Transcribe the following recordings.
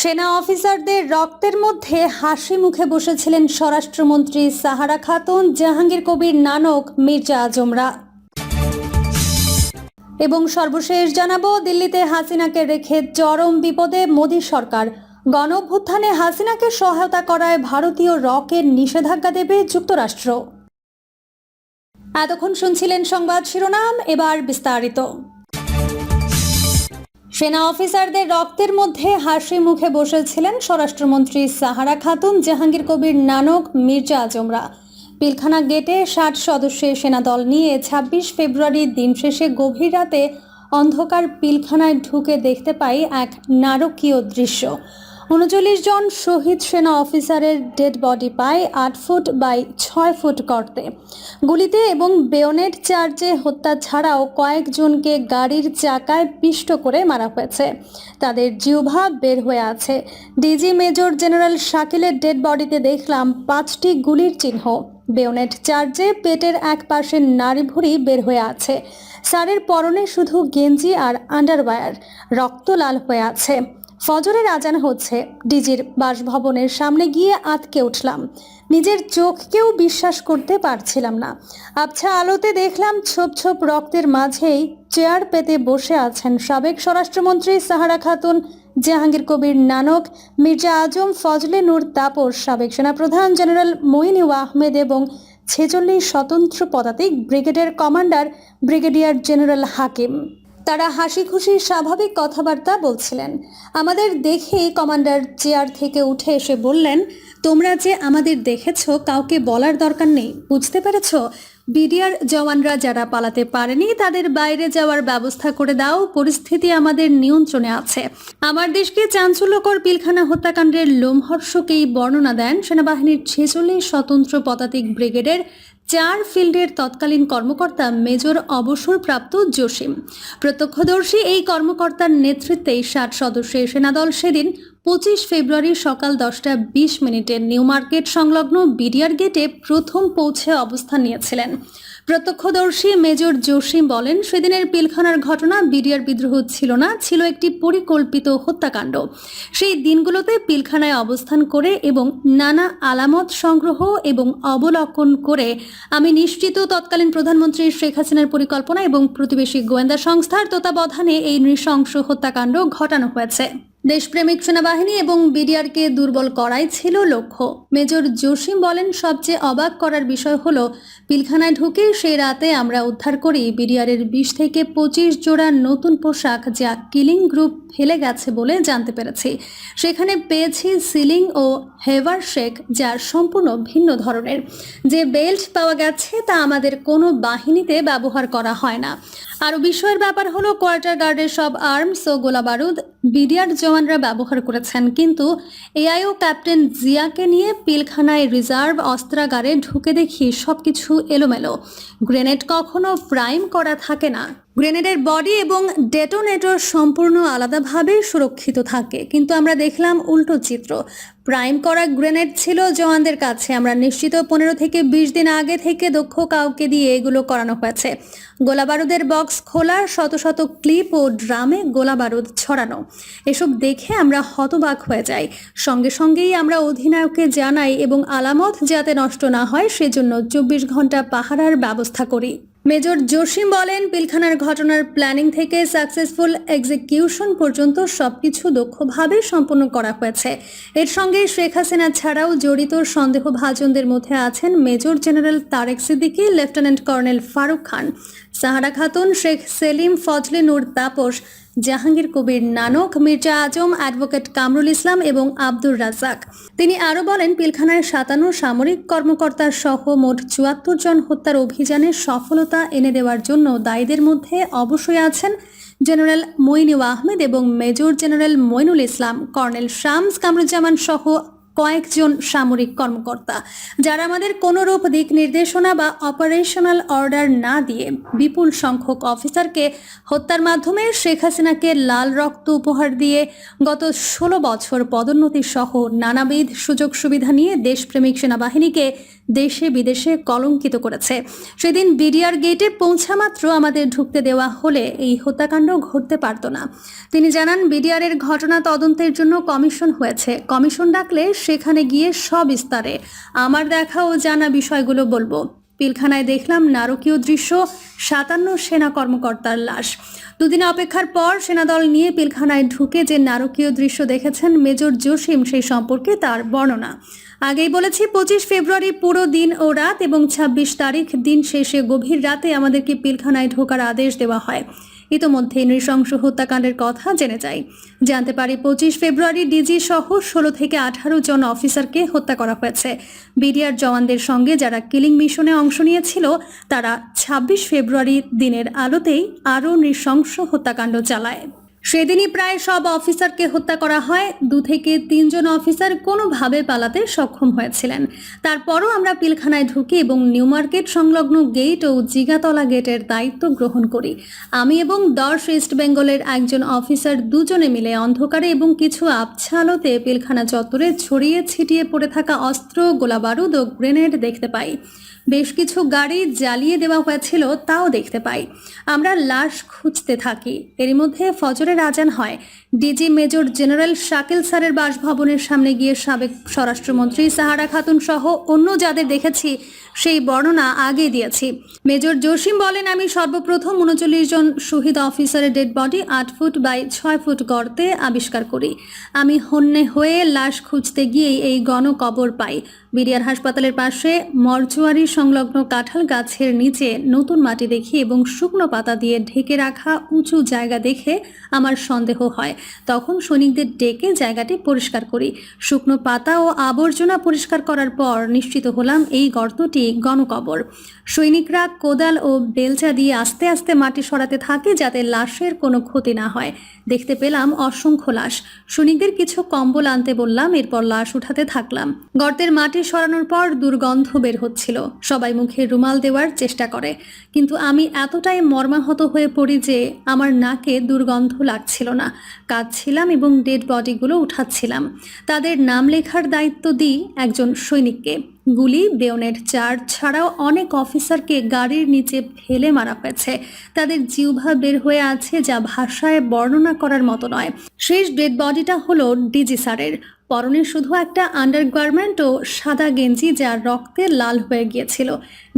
সেনা অফিসারদের রক্তের মধ্যে হাসি মুখে বসেছিলেন স্বরাষ্ট্রমন্ত্রী সাহারা খাতুন, জাহাঙ্গীর কবির নানক, মির্জা আজমরা। এবং সর্বশেষ জানাব, দিল্লিতে হাসিনাকে রেখে চরম বিপদে মোদী সরকার। গণ অভ্যুত্থানে হাসিনাকে সহায়তা করায় ভারতীয় রকের নিষেধাজ্ঞা দেবে যুক্তরাষ্ট্র। এতক্ষণ শুনছিলেন সংবাদ শিরোনাম, এবার বিস্তারিত। সেনা অফিসারদের রক্তের মধ্যে হাসি মুখে বসেছিলেন স্বরাষ্ট্রমন্ত্রী সাহারা খাতুন, জাহাঙ্গীর কবির নানক, মির্জা আজমরা। পিলখানা গেটে ষাট সদস্যের সেনাদল নিয়ে ২৬ ফেব্রুয়ারি দিন শেষে গভীর রাতে অন্ধকার পিলখানায় ঢুকে দেখতে পাই এক নারকীয় দৃশ্য। উনচল্লিশ জন শহীদ সেনা অফিসারের ডেড বডি পায় আট ফুট বাই ছয় ফুট করতে গুলিতে এবং বেয়নেট চার্জে হত্যা ছাড়াও কয়েকজনকে গাড়ির চাকায় পিষ্ট করে মারা হয়েছে। তাদের জিহ্বা বের হয়ে আছে। ডিজি মেজর জেনারেল শাকিলের ডেড বডিতে দেখলাম পাঁচটি গুলির চিহ্ন। বেয়নেট চার্জে পেটের এক পাশে নাড়ি ভুড়ি বের হয়ে আছে। স্যারের পরনে শুধু গেঞ্জি আর আন্ডারওয়্যার। রক্ত লাল হয়ে আছে। ফজরের আজান হচ্ছে, ডিজির বাসভবনের সামনে গিয়ে আটকে উঠলাম। নিজের চোখকেও বিশ্বাস করতে পারছিলাম না। আবছা আলোতে দেখলাম ছোপ ছোপ রক্তের মাঝেই চেয়ার পেতে বসে আছেন সাবেক স্বরাষ্ট্রমন্ত্রী সাহারা খাতুন, জাহাঙ্গীর কবির নানক, মির্জা আজম, ফজলে নূর তাপস সাবেক সেনাপ্রধান জেনারেল মইনু আহমেদ এবং ছেচল্লিশ স্বতন্ত্র পদাতিক ব্রিগেডের কমান্ডার ব্রিগেডিয়ার জেনারেল হাকিম। তারা হাসি খুশি স্বাভাবিক কথাবার্তা বলছিলেন। আমাদের দেখে কমান্ডার চেয়ার থেকে উঠে এসে বললেন, তোমরা যে আমাদের দেখেছ, কাউকে বলার দরকার নেই, বুঝতে পেরেছ? বিডিআর জওয়ানরা যারা পালাতে পারেনি, তাদের বাইরে যাওয়ার ব্যবস্থা করে দাও, পরিস্থিতি আমাদের নিয়ন্ত্রণে আছে। আমার দেশকে চাঞ্চল্যকর পিলখানা হত্যাকাণ্ডের লোমহর্ষকেই বর্ণনা দেন সেনাবাহিনীর ছেচল্লিশ স্বতন্ত্র পদাতিক ব্রিগেডের চার ফিল্ডের তৎকালীন কর্মকর্তা মেজর অবসরপ্রাপ্ত জসিম। প্রত্যক্ষদর্শী এই কর্মকর্তার নেতৃত্বেই ষাট সদস্যের সেনাদল সেদিন পঁচিশ ফেব্রুয়ারি সকাল দশটা বিশ মিনিটে নিউ মার্কেট সংলগ্ন বিডিয়ার গেটে প্রথম পৌঁছে অবস্থান নিয়েছিলেন। প্রত্যক্ষদর্শী মেজর জসিম বলেন, সেদিনের পিলখানার ঘটনা বিডিআর বিদ্রোহ ছিল না, ছিল একটি পরিকল্পিত হত্যাকাণ্ড। সেই দিনগুলোতে পিলখানায় অবস্থান করে এবং নানা আলামত সংগ্রহ এবং অবলোকন করে আমি নিশ্চিত তৎকালীন প্রধানমন্ত্রী শেখ হাসিনার পরিকল্পনা এবং প্রতিবেশী গোয়েন্দা সংস্থার তত্ত্বাবধানে এই নৃশংস হত্যাকাণ্ড ঘটানো হয়েছে। দেশপ্রেমিক সেনাবাহিনী এবং বিডিআরকে দুর্বল করাই ছিল লক্ষ্য। মেজর জসিম বলেন, সবচেয়ে অবাক করার বিষয় হল, পিলখানায় ঢুকে সেই রাতে আমরা উদ্ধার করি বিডিআরের বিশ থেকে পঁচিশ জোড়া নতুন পোশাক যা কিলিং গ্রুপ ফেলে গেছে বলে জানতে পেরেছি। সেখানে পেয়েছি সিলিং ও হেভার শেক যা সম্পূর্ণ ভিন্ন ধরনের। যে বেল্ট পাওয়া গেছে তা আমাদের কোনো বাহিনীতে ব্যবহার করা হয় না। আরও বিষয়ের ব্যাপার হলো, কোয়ার্টার গার্ডের সব আর্মস ও গোলা বারুদ বিডিআর জওয়ানরা ব্যবহার করেছেন। কিন্তু এআইও ক্যাপ্টেন জিয়াকে নিয়ে পিলখানায় রিজার্ভ অস্ত্রাগারে ঢুকে দেখি সবকিছু এলোমেলো। গ্রেনেড কখনো প্রাইম করা থাকে না। গ্রেনেডের বডি এবং ডেটোনেটর সম্পূর্ণ আলাদাভাবে সুরক্ষিত থাকে। কিন্তু আমরা দেখলাম উল্টো চিত্র। প্রাইম করা গ্রেনেড ছিল জওয়ানদের কাছে। আমরা নিশ্চিত পনেরো থেকে বিশ দিন আগে থেকে দক্ষ কাউকে দিয়ে এগুলো করানো হয়েছে। গোলাবারুদের বক্স খোলা, শত শত ক্লিপ ও ড্রামে গোলাবারুদ ছড়ানো। এসব দেখে আমরা হতবাক হয়ে যাই। সঙ্গে সঙ্গেই আমরা অধিনায়ককে জানাই এবং আলামত যাতে নষ্ট না হয়, সেজন্য চব্বিশ ঘণ্টা পাহারার ব্যবস্থা করি। মেজর জসিম বলেন, পিলখানার ঘটনার প্ল্যানিং থেকে সাকসেসফুল এক্সিকিউশন পর্যন্ত সবকিছু দক্ষভাবে সম্পন্ন করা হয়েছে। এর সঙ্গে শেখ হাসিনা ছাড়াও জড়িত সন্দেহভাজনদের মধ্যে আছেন major general Tareq Siddiqui, lieutenant colonel Faruk Khan. Sahara Khatun Sheikh Selim, Fazle Noor Taposh Jahangir Kabir Nanak, Mirza Azam, advocate Kamrul Islam এবং আব্দুর রাজাক তিনি আরও বলেন, পিলখানায় সাতান্ন সামরিক কর্মকর্তা সহ মোট চুয়াত্তর জন হত্যার অভিযানে সফলতা এনে দেওয়ার জন্য দায়ীদের মধ্যে অবশ্যই আছেন জেনারেল মইনু আহমেদ এবং major general Moinul Islam. Colonel Shams Kamruzzaman সহ কয়েকজন সামরিক কর্মকর্তা, যারা আমাদের কোনোরূপ দিক নির্দেশনা বা অপারেশনাল অর্ডার না দিয়ে বিপুল সংখ্যক অফিসারকে হত্যার মাধ্যমে শেখ হাসিনাকে লাল রক্ত উপহার দিয়ে গত ষোলো বছর পদোন্নতি সহ নানাবিধ সুযোগ সুবিধা নিয়ে দেশপ্রেমিক সেনাবাহিনীকে দেশে বিদেশে কলঙ্কিত করেছে। সেদিন বিডিআর গেটে পৌঁছা মাত্র আমাদের ঢুকতে দেওয়া হলে এই হত্যাকাণ্ড ঘটতে পারত না। তিনি জানান বিডিআর এর ঘটনা তদন্তের জন্য কমিশন হয়েছে। কমিশন ডাকলে সেখানে গিয়ে সব সবিস্তারে আমার দেখা ও জানা বিষয়গুলো বলব। পিলখানায় দেখলাম নারকীয় দৃশ্য, সাতান্ন সেনা কর্মকর্তার লাশ। দুদিন অপেক্ষার পর সেনাদল নিয়ে পিলখানায় ঢুকে যে নারকীয় দৃশ্য দেখেছেন মেজর জসিম, সেই সম্পর্কে তার বর্ণনা। আগেই বলেছি, পঁচিশ ফেব্রুয়ারি পুরো দিন ও রাত এবং ২৬ তারিখ দিন শেষে গভীর রাতে আমাদেরকে পিলখানায় ঢোকার আদেশ দেওয়া হয়। ইতোমধ্যে নৃশংস হত্যাকাণ্ডের কথা জেনে যাই জানতে পারি পঁচিশ ফেব্রুয়ারি ডিজি সহ ষোলো থেকে আঠারো জন অফিসারকে হত্যা করা হয়েছে। বিডিআর জওয়ানদের সঙ্গে যারা কিলিং মিশনে অংশ নিয়েছিল, তারা ছাব্বিশ ফেব্রুয়ারি দিনের আলোতেই আরও নৃশংস হত্যাকাণ্ড চালায়। সেদিনই প্রায় সব অফিসারকে হত্যা করা হয়। দু থেকে তিনজন অফিসার কোনোভাবে পালাতে সক্ষম হয়েছিলেন। তারপরও আমরা পিলখানায় ঢুকি এবং নিউ মার্কেট সংলগ্ন গেট ও জিগাতলা গেটের দায়িত্ব গ্রহণ করি। আমি এবং দশ ইস্ট বেঙ্গলের একজন অফিসার দুজনে মিলে অন্ধকারে এবং কিছু আবছা আলোতে পিলখানা চত্বরে ছড়িয়ে ছিটিয়ে পড়ে থাকা অস্ত্র, গোলাবারুদ ও গ্রেনেড দেখতে পাই। বেশ কিছু গাড়ি জ্বালিয়ে দেওয়া হয়েছিল, তাও দেখতে পাই। আমরা লাশ খুঁজতে থাকি। এরই মধ্যে ফজরের আজান হয়। ডিজি মেজর জেনারেল শাকিল স্যারের বাসভবনের সামনে গিয়ে সাবেক স্বরাষ্ট্রমন্ত্রী সাহারা খাতুন সহ অন্য যাদের দেখেছি, সেই বর্ণনা আগে দিয়েছি। মেজর জসিম বলেন, আমি সর্বপ্রথম উনচল্লিশ জন শহীদ অফিসারের ডেড বডি আট ফুট বাই ছয় ফুট গর্তে আবিষ্কার করি। আমি হন্যে হয়ে লাশ খুঁজতে গিয়েই এই গণকবর পাই। বিডিআর হাসপাতালের পাশে মরচুয়ারি সংলগ্ন কাঁঠাল গাছের নিচে নতুন মাটি দেখি এবং শুকনো পাতা দিয়ে ঢেকে রাখা উঁচু জায়গা দেখে আমার সন্দেহ হয়। তখন সৈনিকদের ডেকে জায়গাটি পরিষ্কার করি। শুকনো পাতা ও আবর্জনা পরিষ্কার করার পর নিশ্চিত হলাম এই গর্তটি গণকবর। সৈনিকরা কোদাল ও বেলচা দিয়ে আস্তে আস্তে মাটি সরাতে থাকে যাতে লাশের কোনো ক্ষতি না হয়। দেখতে পেলাম অসংখ্য লাশ। সৈনিকদের কিছু কম্বল আনতে বললাম, এরপর লাশ উঠাতে থাকলাম। গর্তের মাটি সরানোর পর দুর্গন্ধ বের হচ্ছিল। সবাই মুখে রুমাল দেওয়ার চেষ্টা করে। কিন্তু আমি এতটাই মর্মাহত হয়ে পড়ি যে আমার নাকে দুর্গন্ধ লাগছিল না। কাঁদছিলাম এবং ডেড বডিগুলো উঠাচ্ছিলাম। তাদের নাম লেখার দায়িত্ব দিই একজন সৈনিককে। গুলি, বেয়নের চার ছাড়াও অনেক অফিসারকে গাড়ির নিচে ফেলে মারা হয়েছে। তাদের জিহ্বা বের হয়ে আছে যা ভাষায় বর্ণনা করার মতো নয়। শেষ ডেড বডিটা হলো ডিজি স্যারের। পরনে শুধু একটা আন্ডারগার্মেন্ট ও সাদা গেঞ্জি যা রক্তে লাল হয়ে গিয়েছিল।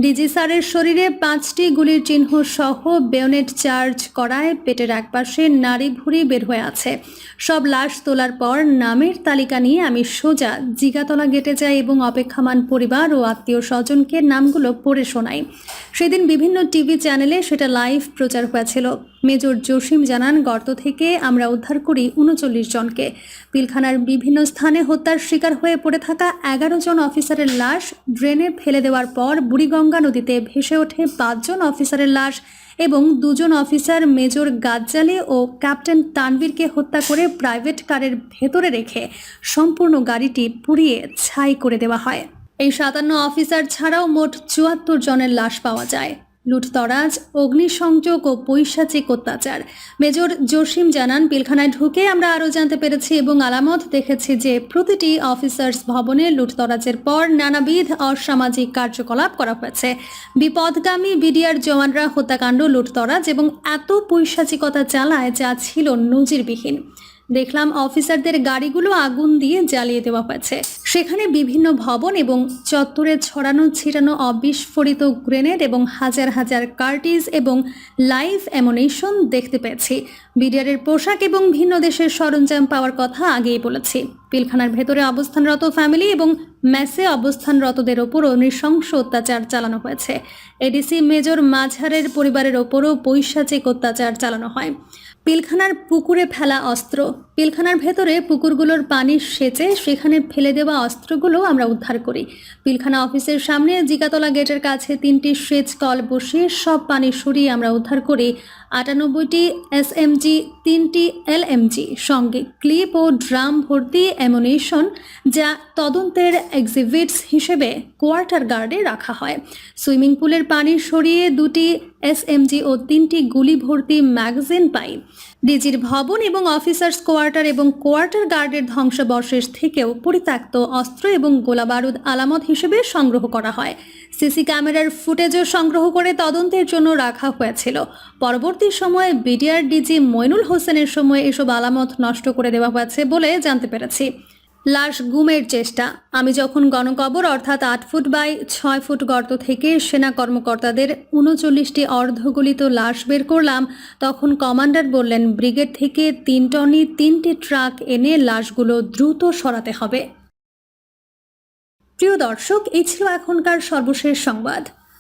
ডিজি স্যারের শরীরে পাঁচটি গুলির চিহ্ন সহ বেয়নেট চার্জ করায় পেটের একপাশে নাড়ি ভুড়ি বের হয়ে আছে। সব লাশ তোলার পর নামের তালিকা নিয়ে আমি সোজা জিগাতলা গেটে যাই এবং অপেক্ষামান পরিবার ও আত্মীয় স্বজনকে নামগুলো পড়ে শোনাই। সেদিন বিভিন্ন টিভি চ্যানেলে সেটা লাইভ প্রচার হয়েছিল। মেজর জসিম জানান, গর্ত থেকে আমরা উদ্ধার করি উনচল্লিশ জনকে। পিলখানার বিভিন্ন স্থানে হত্যার শিকার হয়ে পড়ে থাকা এগারো জন অফিসারের লাশ ড্রেনে ফেলে দেওয়ার পর বুড়িগঙ্গা নদীতে ভেসে ওঠে পাঁচজন অফিসারের লাশ এবং দুজন অফিসার মেজর গাজ্জালি ও ক্যাপ্টেন তানভীরকে হত্যা করে প্রাইভেট কারের ভেতরে রেখে সম্পূর্ণ গাড়িটি পুড়িয়ে ছাই করে দেওয়া হয়। এই সাতান্ন অফিসার ছাড়াও মোট চুয়াত্তর জনের লাশ পাওয়া যায়। লুটতরাজ, অগ্নিসংযোগ ও পৈশাচিক অত্যাচার। মেজর জসিম জানান, পিলখানায় ঢুকে আমরা আরও জানতে পেরেছি এবং আলামত দেখেছি যে প্রতিটি অফিসার্স ভবনে লুটতরাজের পর নানাবিধ অসামাজিক কার্যকলাপ করা হয়েছে। বিপদগামী বিডিআর জওয়ানরা হত্যাকাণ্ড, লুটতরাজ এবং এত পৈশাচিকতা চালায় যা ছিল নজিরবিহীন। দেখলাম অফিসারদের গাড়িগুলো আগুন দিয়ে জ্বালিয়ে দেওয়া হয়েছে। সেখানে বিভিন্ন ভবন এবং চত্বরে ছড়ানো ছিটানো অবিস্ফোরিত গ্রেনেড এবং হাজার হাজার কার্টিজ এবং লাইভ অ্যামোনেশন দেখতে পেয়েছি। বিডিআরের পোশাক এবং ভিন্ন দেশের সরঞ্জাম পাওয়ার কথা আগেই বলেছি। পিলখানার ভেতরে অবস্থানরত ফ্যামিলি এবং মেসে অবস্থানরতদের ওপরও নৃশংস অত্যাচার চালানো হয়েছে। এডিসি মেজর মাঝারের পরিবারের ওপরও পৈশাচিক অত্যাচার চালানো হয়। পিলখানার পুকুরে ফেলা অস্ত্র। পিলখানার ভেতরে পুকুরগুলোর পানি সেচে সেখানে ফেলে দেওয়া অস্ত্রগুলো আমরা উদ্ধার করি। পিলখানা অফিসের সামনে জিকাতলা গেটের কাছে তিনটি সেচ কল বসিয়ে সব পানি সরিয়ে আমরা উদ্ধার করি। আটানব্বইটি এস এসএমজি তিনটি এল এলএমজি সঙ্গে ক্লিপ ও ড্রাম ভর্তি অ্যামোনেশন যা তদন্তের এক্সিবিটস হিসেবে কোয়ার্টার গার্ডে রাখা হয়। সুইমিং পুলের পানি সরিয়ে দুটি এস এসএমজি ও তিনটি গুলি ভর্তি ম্যাগাজিন পাই। ডিজির ভবন এবং অফিসার্স কোয়ার্টার এবং কোয়ার্টার গার্ডের ধ্বংসাবশেষ থেকেও পরিত্যক্ত অস্ত্র এবং গোলাবারুদ আলামত হিসেবে সংগ্রহ করা হয়। সিসি ক্যামেরার ফুটেজও সংগ্রহ করে তদন্তের জন্য রাখা হয়েছিল। পরবর্তী সময়ে বিডিআর ডিজি মইনুল হোসেনের সময় এসব আলামত নষ্ট করে দেওয়া হয়েছে বলে জানতে পেরেছি। লাশ গুমের চেষ্টা। আমি যখন গণকবর, অর্থাৎ আট ফুট বাই ছয় ফুট গর্ত থেকে সেনা কর্মকর্তাদের উনচল্লিশটি অর্ধগলিত লাশ বের করলাম, তখন কমান্ডার বললেন, ব্রিগেড থেকে তিন টনি তিনটি ট্রাক এনে লাশগুলো দ্রুত সরাতে হবে। প্রিয় দর্শক, এই ছিল এখনকার সর্বশেষ সংবাদ।